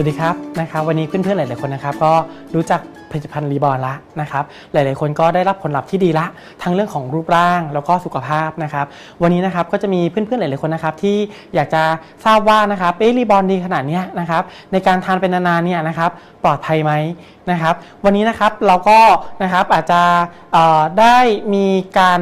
สวัสดีครับนะครับวันนี้เพื่อนๆหลาย ๆคนนะครับก็รู้จักผลิตภัณฑ์รีบอร์ละนะครับหลาย ๆ คนก็ได้รับผลลัพธ์ที่ดีละ ทั้งเรื่องของรูปร่างแล้วก็สุขภาพนะครับวันนี้นะครับก็จะมีเพื่อน ๆ หลาย ๆ คนนะครับที่อยากจะทราบว่านะครับเอรีบอร์ดีขนาดนี้นะครับในการทานเป็นนานๆเนี่ยนะครับปลอดภัยไหมนะครับวันนี้นะครับเราก็นะครับอาจจะได้มีการ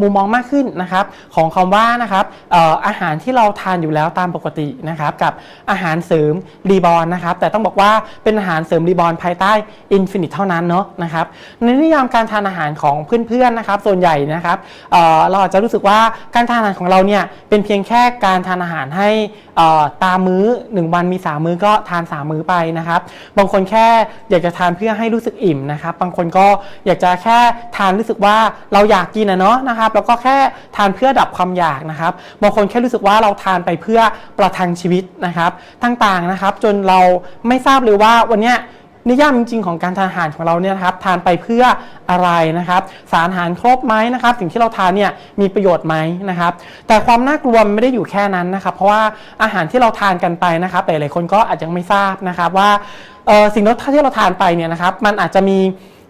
มุมมองมากขึ้นนะครับของคำว่านะครับอออาหารที่เราทานอยู่แล้วตามปกตินะครับกับอาหารเสริมรีบอลนะครับแต่ต้องบอกว่าเป็นอาหารเสริมรีบอลภายใต้อินฟินิตเท่านั้นเนาะนะครับในนิยามการทานอาหารของเพื่อนๆนะครับส่วนใหญ่นะครับเเราอาจจะรู้สึกว่าการทานอาหารของเราเนี่ยเป็นเพียงแค่การทานอาหารให้ตามมื้อ 1 วันมี 3 มื้อก็ทาน 3 มื้อไปนะครับบางคนแค่อยากจะทานเพื่อให้รู้สึกอิ่มนะครับบางคนก็อยากจะแค่ทานรู้สึกว่าเราอยากกินนะเนาะนะครับแล้วก็แค่ทานเพื่อดับความอยากนะครับบางคนแค่รู้สึกว่าเราทานไปเพื่อประทังชีวิตนะครับต่างๆนะครับ จนเราไม่ทราบเลยว่าวันเนี้ยนิยามจริงๆของการทานอาหารของเราเนี่ยนะครับทานไปเพื่ออะไรนะครับ สารอาหารครบไหมนะครับ สิ่งที่เราทานเนี่ยมีประโยชน์ไหมนะครับ แต่ความน่ากลัวไม่ได้อยู่แค่นั้นนะครับ เพราะว่าอาหารที่เราทานกันไปนะครับหลายๆคนก็อาจจะไม่ทราบนะครับว่าสิ่งที่เราทานไปเนี่ยนะครับ มันอาจจะมี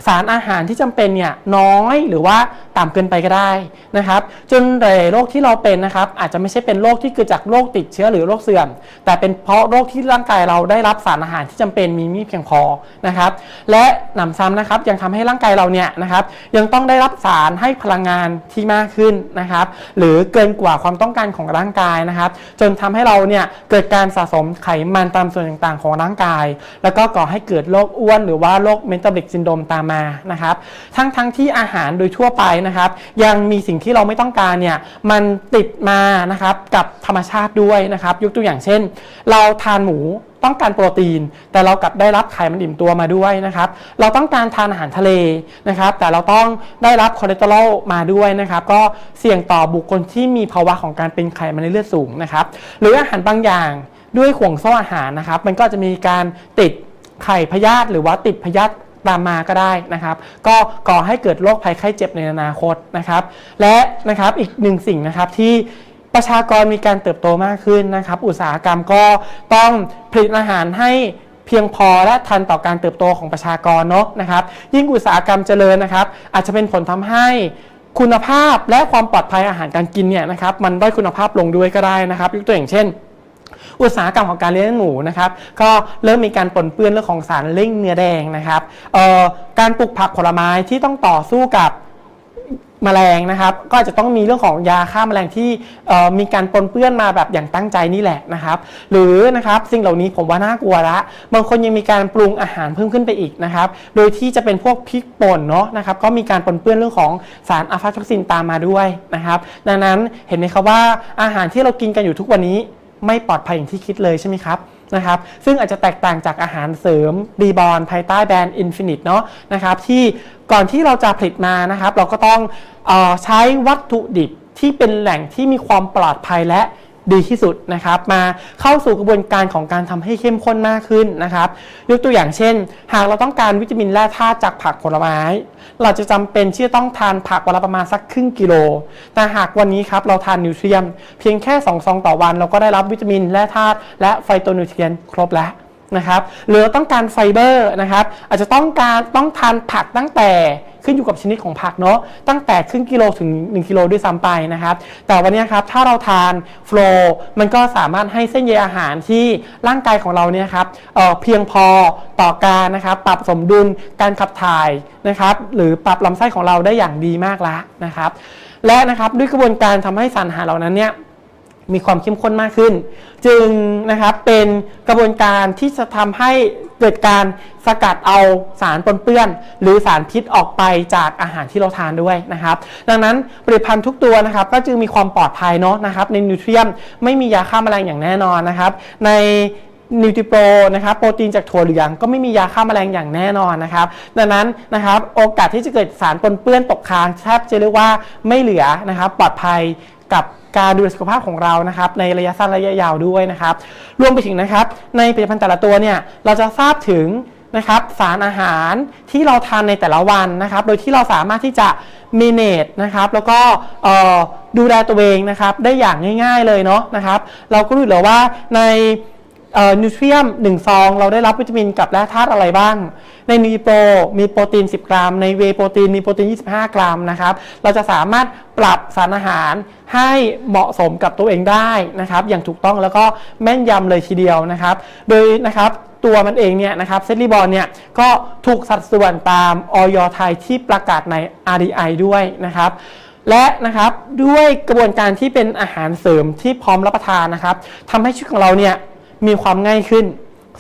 สารอาหารที่จำเป็นเนี่ยน้อยหรือว่าต่ำเกินไปก็ได้นะครับ จนหลายๆโรคที่เราเป็นนะครับ อาจจะไม่ใช่เป็นโรคที่เกิดจากโรคติดเชื้อหรือโรคเสื่อม แต่เป็นเพราะโรคที่ร่างกายเราได้รับสารอาหารที่จำเป็นมีไม่เพียงพอนะครับ และหนำซ้ำนะครับยังทำให้ร่างกายเราเนี่ยนะครับ ยังต้องได้รับสารให้พลังงานที่มากขึ้นนะครับ หรือเกินกว่าความต้องการของร่างกายนะครับ จนทำให้เราเนี่ยเกิดการสะสมไขมันตามส่วนต่างๆ ของร่างกาย แล้วก็ก่อให้เกิดโรคอ้วน หรือว่าโรคเมตาบอลิกซินโดมตามมานะครับ ทั้งทั้งที่อาหารโดยทั่วไปนะครับ ยังมีสิ่งที่เราไม่ต้องการเนี่ยมันติดมานะครับกับธรรมชาติด้วยนะครับ ยกตัวอย่างเช่น เราทานหมูต้องการโปรตีน แต่เรากลับได้รับไขมันอิ่มตัวมาด้วยนะครับ เราต้องการทานอาหารทะเลนะครับ แต่เราต้องได้รับคอเลสเตอรอลมาด้วยนะครับ ก็เสี่ยงต่อบุคคลที่มีภาวะของการเป็นไขมันในเลือดสูงนะครับ หรืออาหารบางอย่างด้วยห่วงโซ่อาหารนะครับ มันก็จะมีการติดไข่พยาธิหรือว่าติดพยาธิ ตามมาก็ได้นะครับ ก็ก่อให้เกิดโรคภัยไข้เจ็บในอนาคตนะครับ และนะครับอีกหนึ่งสิ่งนะครับที่ประชากรมีการเติบโตมากขึ้นนะครับ อุตสาหกรรมก็ต้องผลิตอาหารให้เพียงพอและทันต่อการเติบโตของประชากรเนาะนะครับ ยิ่งอุตสาหกรรมเจริญนะครับ อาจจะเป็นผลทำให้คุณภาพและความปลอดภัยอาหารการกินเนี่ยนะครับมันด้อยคุณภาพลงด้วยก็ได้นะครับ ยกตัวอย่างเช่น อุตสาหกรรมของการเลี้ยงหมูนะครับก็เริ่มมีการปนเปื้อนเรื่องของสารเร่งเนื้อแดงนะครับการปลูกผักผลไม้ที่ต้องต่อสู้กับแมลงนะครับ ก็อาจจะต้องมีเรื่องของยาฆ่าแมลงที่มีการปนเปื้อนมาแบบอย่างตั้งใจนี่แหละนะครับ หรือนะครับสิ่งเหล่านี้ผมว่าน่ากลัวละบางคนยังมีการปรุงอาหารเพิ่มขึ้นไปอีกนะครับ โดยที่จะเป็นพวกพริกป่นเนาะนะครับ ก็มีการปนเปื้อนเรื่องของสารอะฟาท็อกซินตามมาด้วยนะครับ ดังนั้นเห็นไหมครับว่าอาหารที่เรากินกันอยู่ทุกวันนี้ ไม่ปลอดภัยอย่างที่คิดเลยใช่ไหมครับนะครับซึ่งอาจจะแตกต่างจากอาหารเสริมรีบอลภายใต้แบรนด์อินฟินิตเนาะนะครับที่ก่อนที่เราจะผลิตมานะครับ เราก็ต้องออใช้วัตถุดิบที่เป็นแหล่งที่มีความปลอดภัยและ ดีที่สุดนะครับ มาเข้าสู่กระบวนการของการทำให้เข้มข้นมากขึ้นนะครับ ยกตัวอย่างเช่น หากเราต้องการวิตามินแร่ธาตุจากผักผลไม้ เราจะจำเป็นที่จะต้องทานผักวันละประมาณสักครึ่งกิโล แต่หากวันนี้ครับเราทานนิวเทรียม เพียงแค่2ซองต่อวัน เราก็ได้รับวิตามินแร่ธาตุและไฟโตนิวเทรียนครบแล้วนะครับหรือต้องการไฟเบอร์นะครับ อาจจะต้องการต้องทานผักตั้งแต่ ขึ้นอยู่กับชนิดของผักเนาะตั้งแต่ครึ่งกิโลถึง 1 กิโลด้วยซ้ำไปนะครับ แต่วันนี้ครับถ้าเราทานโฟลมันก็สามารถให้เส้นใยอาหารที่ร่างกายของเราเนี่ยครับเออเพียงพอต่อการนะครับปรับสมดุลการขับถ่ายนะครับหรือปรับลำไส้ของเราได้อย่างดีมากแล้วนะครับ และนะครับด้วยกระบวนการทำให้สารอาหารเหล่านั้นเนี่ย มีความเข้มข้นมากขึ้น จึงนะครับเป็นกระบวนการที่จะทำให้เกิดการสกัดเอาสารปนเปื้อน หรือสารพิษออกไปจากอาหารที่เราทานด้วยนะครับ ดังนั้นผลิตภัณฑ์ทุกตัวนะครับ ก็จึงมีความปลอดภัยเนาะนะครับ ในนิวเทรียมไม่มียาฆ่าแมลงอย่างแน่นอนนะครับ ในนิวทริโปรนะครับโปรตีนจากถั่วเหลืองก็ไม่มียาฆ่าแมลงอย่างแน่นอนนะครับ ดังนั้นนะครับโอกาสที่จะเกิดสารปนเปื้อนตกค้างแทบจะเรียกว่าไม่เหลือนะครับปลอดภัย กับการดูแลสุขภาพของเรานะครับในระยะสั้นระยะยาวด้วยนะครับ รวมไปถึงนะครับ ในผลิตภัณฑ์แต่ละตัวเนี่ยเราจะทราบถึงนะครับสารอาหารที่เราทานในแต่ละวันนะครับ โดยที่เราสามารถที่จะ manage นะครับแล้วก็ดูแลตัวเองนะครับได้อย่างง่ายๆเลยเนาะนะครับ เราก็รู้แล้วว่าในนิวเทรียม1ซอง เราได้รับวิตามินกับแร่ธาตุอะไรบ้าง ในนีโปรมีโปรตีน 10 กรัม ในเวโปรตีนมีโปรตีน 25 กรัมนะครับ เราจะสามารถปรับสารอาหารให้เหมาะสมกับตัวเองได้นะครับ อย่างถูกต้องแล้วก็แม่นยำเลยทีเดียวนะครับ โดยนะครับตัวมันเองเนี่ยนะครับเซตรีบอลเนี่ยก็ถูกสัดส่วนตามออยไทยที่ประกาศใน RDI ด้วยนะครับและนะครับด้วยกระบวนการที่เป็นอาหารเสริมที่พร้อมรับประทานนะครับทำให้ชีวิตของเราเนี่ยมีความง่ายขึ้น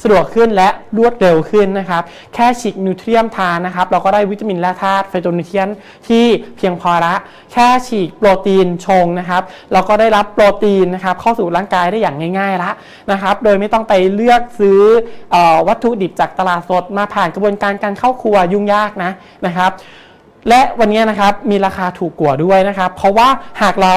สะดวกขึ้นและรวดเร็วขึ้นนะครับ แค่ฉีกนิวเทรียมทานนะครับ เราก็ได้วิตามินและธาตุไฟโตนิเทรียนที่เพียงพอละ แค่ฉีกโปรตีนชงนะครับ เราก็ได้รับโปรตีนนะครับเข้าสู่ร่างกายได้อย่างง่ายๆละนะครับ โดยไม่ต้องไปเลือกซื้อออวัตถุดิบจากตลาดสดมาผ่านกระบวนการการเข้าครัวยุ่งยากนะนะครับ และวันนี้นะครับมีราคาถูกกว่าด้วยนะครับ เพราะว่าหากเรา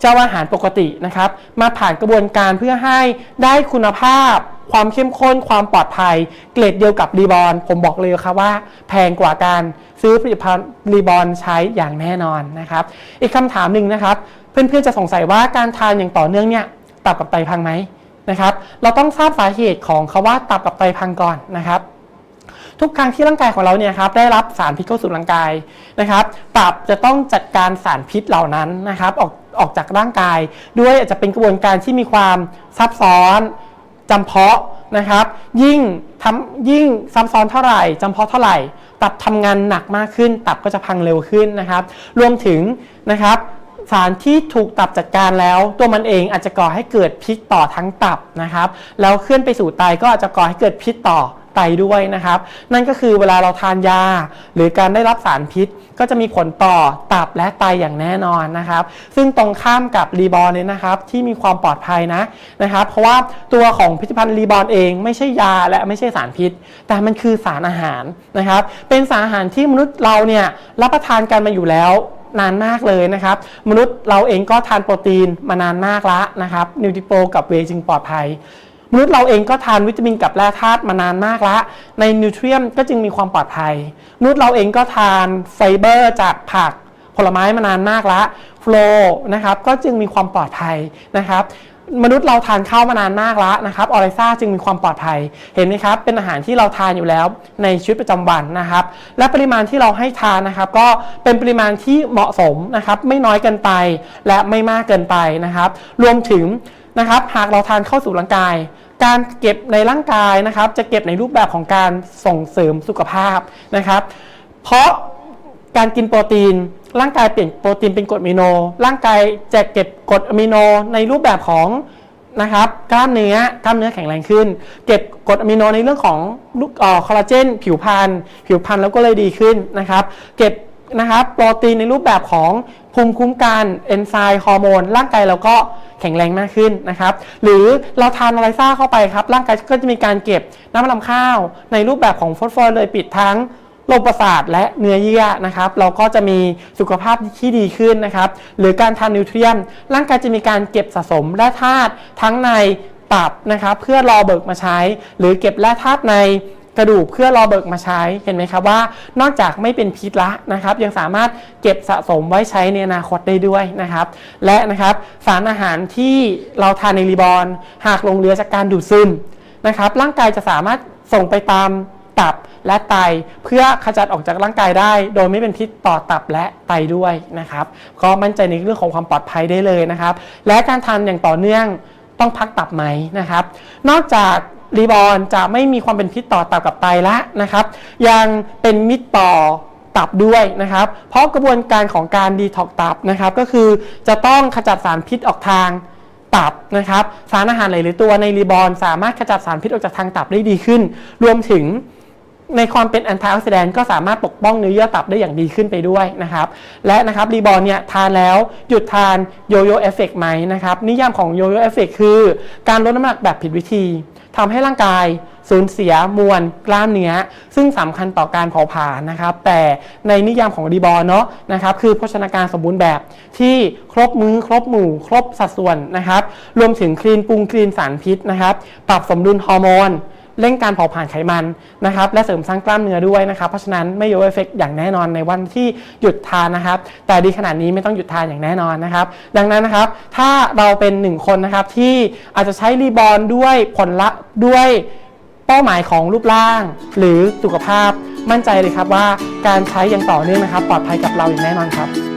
เจ้าอาหารปกตินะครับ มาผ่านกระบวนการเพื่อให้ได้คุณภาพ ความเข้มข้นความปลอดภัย เกรดเดียวกับรีบอลผมบอกเลยครับว่า แพงกว่าการซื้อผลิตภัณฑ์รีบอลใช้อย่างแน่นอนนะครับ อีกคำถามหนึ่งนะครับ เพื่อนๆจะสงสัยว่าการทานอย่างต่อเนื่องเนี่ยตับกับไตพังไหมนะครับ เราต้องทราบสาเหตุของคาว่าตับกับไตพังก่อนนะครับทุกครั้งที่ร่างกายของเราเนี่ยครับได้รับสารพิษเข้าสู่ร่างกายนะครับตับจะต้องจัดการสารพิษเหล่านั้นนะครับออกออกจากร่างกาย ด้วยอาจจะเป็นกระบวนการที่มีความซับซ้อน จำเพาะนะครับ ยิ่งทำยิ่งซับซ้อนเท่าไหร่จำเพาะเท่าไหร่ ตับทำงานหนักมากขึ้น ตับก็จะพังเร็วขึ้นนะครับ รวมถึงนะครับสารที่ถูกตับจัดการแล้ว ตัวมันเองอาจจะก่อให้เกิดพิษต่อทั้งตับนะครับ แล้วเคลื่อนไปสู่ไตก็อาจจะก่อให้เกิดพิษต่อ ไตด้วยนะครับ นั่นก็คือเวลาเราทานยา หรือการได้รับสารพิษ ก็จะมีผลต่อตับและไตอย่างแน่นอนนะครับ ซึ่งตรงข้ามกับรีบอลเนี่ยนะครับ ที่มีความปลอดภัยนะนะครับ เพราะว่าตัวของผลิตภัณฑ์รีบอลเองไม่ใช่ยาและไม่ใช่สารพิษ แต่มันคือสารอาหารนะครับ เป็นสารอาหารที่มนุษย์เราเนี่ยรับประทานกันมาอยู่แล้วนานมากเลยนะครับ มนุษย์เราเองก็ทานโปรตีนมานานมากละนะครับนิวทริโปกับเวจึงปลอดภัย มนุษย์เราเองก็ทานวิตามินกับแร่ธาตุมานานมากละ ในนิวทรียมก็จึงมีความปลอดภัยมนุษย์เราเองก็ทานไฟเบอร์จากผักผลไม้มานานมากละโฟลนะครับก็จึงมีความปลอดภัยนะครับมนุษย์เราทานข้าวมานานมากแล้วนะครับออริซ่าจึงมีความปลอดภัย เห็นไหมครับ เป็นอาหารที่เราทานอยู่แล้วในชีวิตประจำวันนะครับ และปริมาณที่เราให้ทานนะครับ ก็เป็นปริมาณที่เหมาะสมนะครับ ไม่น้อยเกินไปและไม่มากเกินไปนะครับ รวมถึง นะครับ หากเราทานเข้าสู่ร่างกาย การเก็บในร่างกายนะครับ จะเก็บในรูปแบบของการส่งเสริมสุขภาพนะครับ เพราะการกินโปรตีน ร่างกายเปลี่ยนโปรตีนเป็นกรดอะมิโน ร่างกายจะเก็บกรดอะมิโนในรูปแบบของนะครับกล้ามเนื้อกล้ามเนื้อแข็งแรงขึ้น เก็บกรดอะมิโนในเรื่องของลูกคอลลาเจน ผิวพรรณผิวพรรณแล้วก็เลยดีขึ้นนะครับ เก็บ นะครับโปรตีนในรูปแบบของภูมิคุ้มกันเอนไซม์ฮอร์โมนร่างกายเราก็แข็งแรงมากขึ้นนะครับหรือเราทานอะไรซ่าเข้าไปครับ ร่างกายก็จะมีการเก็บน้ำมันลำข้าว ในรูปแบบของฟอสฟอรเลยปิดทั้งโรคประสาทและเนื้อเยื่อนะครับ เราก็จะมีสุขภาพที่ดีขึ้นนะครับ หรือการทานนิวเทรียม ร่างกายจะมีการเก็บสะสมแร่ธาตุทั้งในตับนะครับ เพื่อรอเบิกมาใช้ หรือเก็บแร่ธาตุใน กระดูกเพื่อรอเบิกมาใช้เห็นไหมครับว่า นอกจากไม่เป็นพิษละนะครับ ยังสามารถเก็บสะสมไว้ใช้ในอนาคตได้ด้วยนะครับ และนะครับสารอาหารที่เราทานในรีบอลหากลงเหลือจากการดูดซึมนะครับ ร่างกายจะสามารถส่งไปตามตับและไตเพื่อขจัดออกจากร่างกายได้ โดยไม่เป็นพิษต่อตับและไตด้วยนะครับ ก็มั่นใจในเรื่องของความปลอดภัยได้เลยนะครับ และการทานอย่างต่อเนื่องต้องพักตับไหมนะครับ นอกจาก รีบอลจะไม่มีความเป็นพิษต่อตับกับไตละนะครับ ยังเป็นมิตรต่อตับด้วยนะครับ เพราะกระบวนการของการดีท็อกตับนะครับ ก็คือจะต้องขจัดสารพิษออกทางตับนะครับ สารอาหารหลายๆตัวในรีบอลสามารถขจัดสารพิษออกจากทางตับได้ดีขึ้น รวมถึงในความเป็นแอนตี้ออกซิแดนต์ก็สามารถปกป้องเนื้อเยื่อตับได้อย่างดีขึ้นไปด้วยนะครับ และนะครับรีบอลเนี่ยทานแล้วหยุดทานโยโย่เอฟเฟกไหมนะครับ นิยามของโยโย่เอฟเฟกคือการลดน้ำหนักแบบผิดวิธี ทำให้ร่างกายสูญเสียมวลกล้ามเนื้อซึ่งสำคัญต่อการเผาผลาญนะครับ แต่ในนิยามของดีบอลเนาะนะครับคือโภชนาการสมบูรณ์แบบที่ครบมื้อครบหมู่ ครบสัดส่วนนะครับ รวมถึงคลีนปรุงคลีนสารพิษนะครับ ปรับสมดุลฮอร์โมน เร่งการเผาผลาญไขมันนะครับและเสริมสร้างกล้ามเนื้อด้วยนะครับเพราะฉะนั้นไม่โยเอฟเฟกอย่างแน่นอนในวันที่หยุดทานนะครับ แต่ดีขนาดนี้ไม่ต้องหยุดทานอย่างแน่นอนนะครับ ดังนั้นนะครับถ้าเราเป็นหนึ่งคนนะครับที่อาจจะใช้รีบอร์นด้วยผลลัพธ์ด้วยเป้าหมายของรูปร่าง หรือสุขภาพมั่นใจเลยครับว่าการใช้อย่างต่อเนื่องนะครับ ปลอดภัยกับเราอย่างแน่นอนครับ